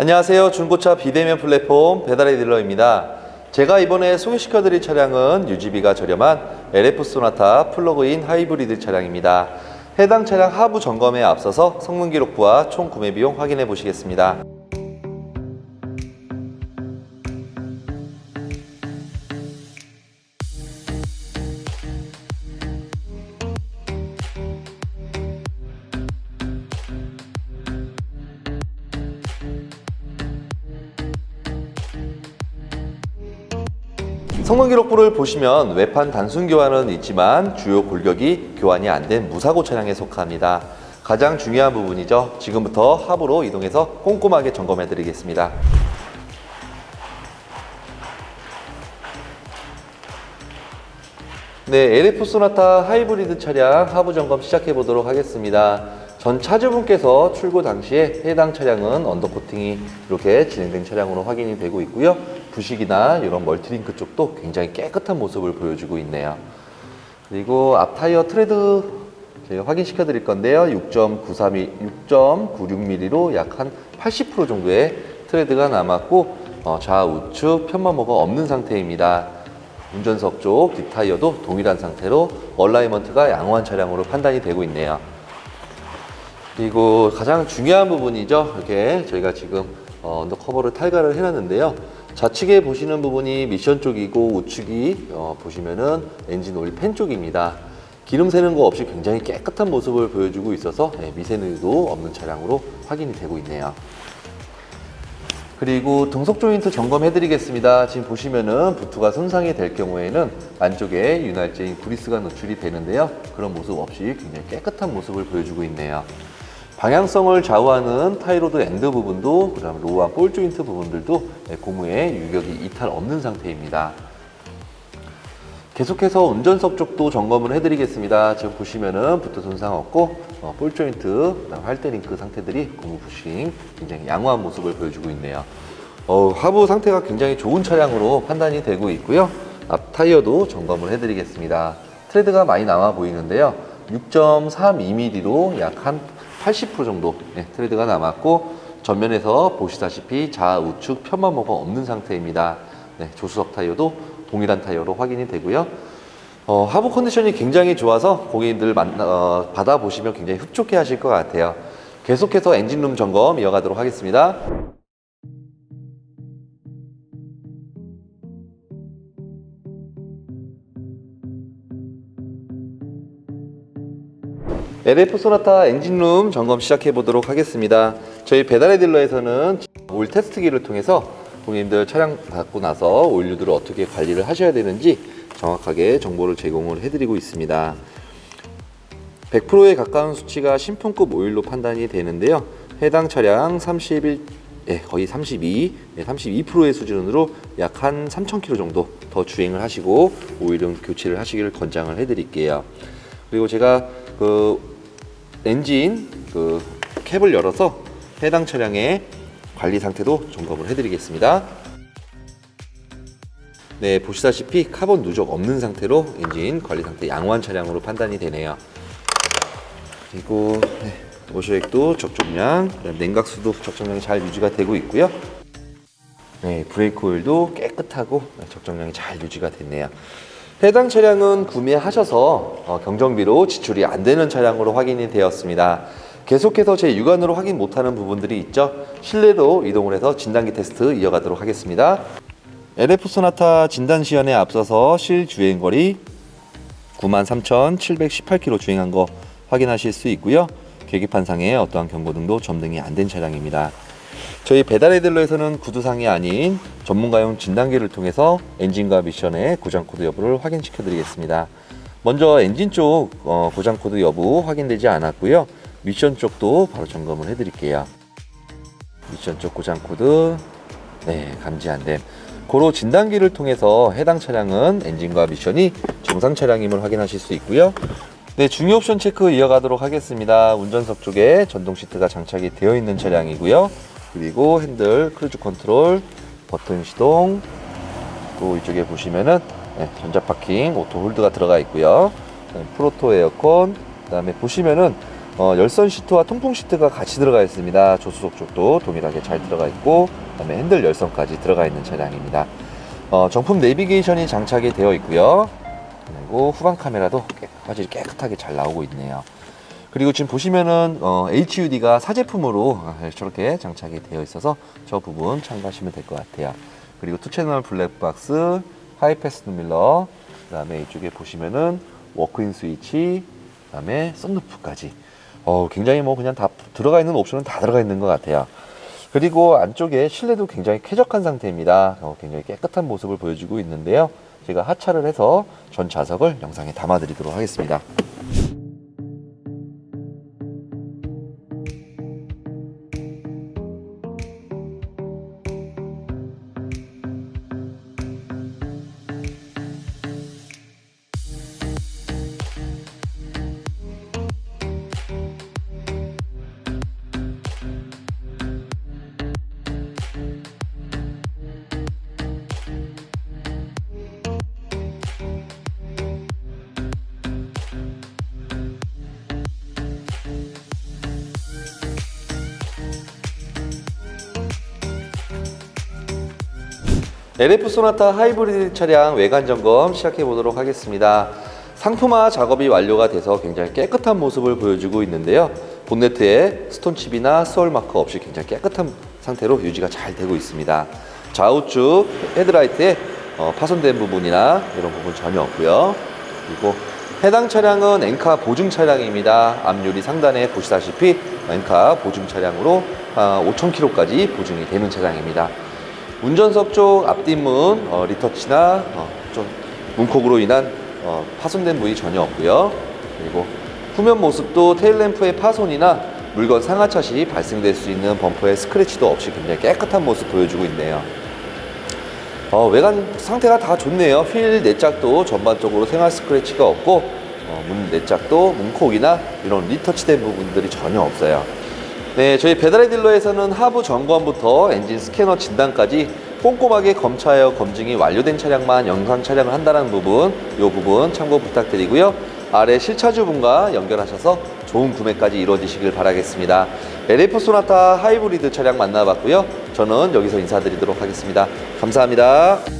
안녕하세요. 중고차 비대면 플랫폼 배달의 딜러입니다. 제가 이번에 소개시켜드릴 차량은 유지비가 저렴한 LF 소나타 플러그인 하이브리드 차량입니다. 해당 차량 하부 점검에 앞서서 성능 기록부와 총 구매 비용 확인해 보시겠습니다. 성능 기록부를 보시면 외판 단순 교환은 있지만 주요 골격이 교환이 안 된 무사고 차량에 속합니다. 가장 중요한 부분이죠. 지금부터 하부로 이동해서 꼼꼼하게 점검해 드리겠습니다. 네, LF 소나타 하이브리드 차량 하부 점검 시작해 보도록 하겠습니다. 전 차주분께서 출고 당시에 해당 차량은 언더 코팅이 이렇게 진행된 차량으로 확인이 되고 있고요. 부식이나 이런 멀티링크 쪽도 굉장히 깨끗한 모습을 보여주고 있네요. 그리고 앞 타이어 트레드 저희가 확인시켜 드릴 건데요. 6.93mm, 6.96mm로 약 한 80% 정도의 트레드가 남았고 어, 좌우측 편마모가 없는 상태입니다. 운전석 쪽 뒷타이어도 동일한 상태로 얼라이먼트가 양호한 차량으로 판단이 되고 있네요. 그리고 가장 중요한 부분이죠. 이렇게 저희가 지금 어, 언더커버를 탈가를 해놨는데요. 좌측에 보시는 부분이 미션 쪽이고 우측이 어, 보시면은 엔진 오일 팬 쪽입니다. 기름 새는 거 없이 굉장히 깨끗한 모습을 보여주고 있어서 예, 미세누이도 없는 차량으로 확인이 되고 있네요. 그리고 등속 조인트 점검해 드리겠습니다. 지금 보시면은 부트가 손상이 될 경우에는 안쪽에 윤활제인 구리스가 노출이 되는데요. 그런 모습 없이 굉장히 깨끗한 모습을 보여주고 있네요. 방향성을 좌우하는 타이로드 엔드 부분도 그다음 로우와 볼 조인트 부분들도 네, 고무에 유격이 이탈 없는 상태입니다. 계속해서 운전석 쪽도 점검을 해드리겠습니다. 지금 보시면은 부트 손상 없고 어, 볼 조인트, 할때 링크 상태들이 고무 부싱 굉장히 양호한 모습을 보여주고 있네요. 어, 하부 상태가 굉장히 좋은 차량으로 판단이 되고 있고요. 앞 타이어도 점검을 해드리겠습니다. 트레드가 많이 남아 보이는데요. 6.32mm로 약 한 80% 정도 네, 트레드가 남았고 전면에서 보시다시피 좌우측 편마모가 없는 상태입니다. 네, 조수석 타이어도 동일한 타이어로 확인이 되고요. 어, 하부 컨디션이 굉장히 좋아서 고객님들 만나, 어, 받아보시면 굉장히 흡족해 하실 것 같아요. 계속해서 엔진룸 점검 이어가도록 하겠습니다. LF 소나타 엔진룸 점검 시작해 보도록 하겠습니다. 저희 배달의 딜러에서는 오일 테스트기를 통해서 고객님들 차량 받고 나서 오일류들을 어떻게 관리를 하셔야 되는지 정확하게 정보를 제공을 해드리고 있습니다. 100%에 가까운 수치가 신품급 오일로 판단이 되는데요. 해당 차량 31, 예, 거의 32, 예, 32%의 수준으로 약 한 3,000km 정도 더 주행을 하시고 오일은 교체를 하시기를 권장을 해드릴게요. 그리고 제가 그 엔진 그 캡을 열어서 해당 차량의 관리 상태도 점검을 해드리겠습니다. 네, 보시다시피 카본 누적 없는 상태로 엔진 관리 상태 양호한 차량으로 판단이 되네요. 그리고 네, 오쇼액도 적정량, 냉각수도 적정량이 잘 유지가 되고 있고요. 네, 브레이크 오일도 깨끗하고 적정량이 잘 유지가 됐네요. 해당 차량은 구매하셔서 어, 경정비로 지출이 안 되는 차량으로 확인이 되었습니다. 계속해서 제 육안으로 확인 못하는 부분들이 있죠. 실내도 이동을 해서 진단기 테스트 이어가도록 하겠습니다. LF 소나타 진단 시연에 앞서서 실 주행 거리 93,718km 주행한 거 확인하실 수 있고요. 계기판상에 어떠한 경고등도 점등이 안 된 차량입니다. 저희 배달의 딜러에서는 구두상이 아닌 전문가용 진단기를 통해서 엔진과 미션의 고장 코드 여부를 확인시켜 드리겠습니다. 먼저 엔진 쪽 어, 고장 코드 여부 확인되지 않았고요. 미션 쪽도 바로 점검을 해 드릴게요. 미션 쪽 고장 코드 네, 감지 안 됨. 고로 진단기를 통해서 해당 차량은 엔진과 미션이 정상 차량임을 확인하실 수 있고요. 네, 중요 옵션 체크 이어가도록 하겠습니다. 운전석 쪽에 전동 시트가 장착이 되어 있는 차량이고요. 그리고 핸들, 크루즈 컨트롤, 버튼 시동, 또 이쪽에 보시면은 네, 전자 파킹, 오토 홀드가 들어가 있고요. 프로토 에어컨, 그 다음에 보시면은 어, 열선 시트와 통풍 시트가 같이 들어가 있습니다. 조수석 쪽도 동일하게 잘 들어가 있고 그 다음에 핸들 열선까지 들어가 있는 차량입니다. 어, 정품 내비게이션이 장착이 되어 있고요. 그리고 후방 카메라도 깨끗하게 잘 나오고 있네요. 그리고 지금 보시면은 어, HUD가 사제품으로 아, 저렇게 장착이 되어 있어서 저 부분 참고하시면 될 것 같아요. 그리고 투 채널 블랙박스, 하이패스 밀러, 그다음에 이쪽에 보시면은 워크인 스위치, 그다음에 썬루프까지. 어, 굉장히 뭐 그냥 다 들어가 있는 옵션은 다 들어가 있는 것 같아요. 그리고 안쪽에 실내도 굉장히 쾌적한 상태입니다. 어, 굉장히 깨끗한 모습을 보여주고 있는데요. 제가 하차를 해서 전 좌석을 영상에 담아드리도록 하겠습니다. LF 소나타 하이브리드 차량 외관 점검 시작해 보도록 하겠습니다. 상품화 작업이 완료가 돼서 굉장히 깨끗한 모습을 보여주고 있는데요. 본네트에 스톤칩이나 스월 마커 없이 굉장히 깨끗한 상태로 유지가 잘 되고 있습니다. 좌우측 헤드라이트에 어, 파손된 부분이나 이런 부분 전혀 없고요. 그리고 해당 차량은 엔카 보증 차량입니다. 앞유리 상단에 보시다시피 엔카 보증 차량으로 5,000km까지 보증이 되는 차량입니다. 운전석 쪽 앞뒷문 어, 리터치나 어, 좀 문콕으로 인한 어, 파손된 부위 전혀 없고요. 그리고 후면 모습도 테일램프의 파손이나 물건 상하차 시 발생될 수 있는 범퍼의 스크래치도 없이 굉장히 깨끗한 모습 보여주고 있네요. 어, 외관 상태가 다 좋네요. 휠 내짝도 전반적으로 생활 스크래치가 없고 어, 문 내짝도 문콕이나 이런 리터치된 부분들이 전혀 없어요. 네, 저희 배달의 딜러에서는 하부 점검부터 엔진 스캐너 진단까지 꼼꼼하게 검차하여 검증이 완료된 차량만 영상 촬영을 한다는 부분, 이 부분 참고 부탁드리고요. 아래 실차주분과 연결하셔서 좋은 구매까지 이루어지시길 바라겠습니다. LF 소나타 하이브리드 차량 만나봤고요. 저는 여기서 인사드리도록 하겠습니다. 감사합니다.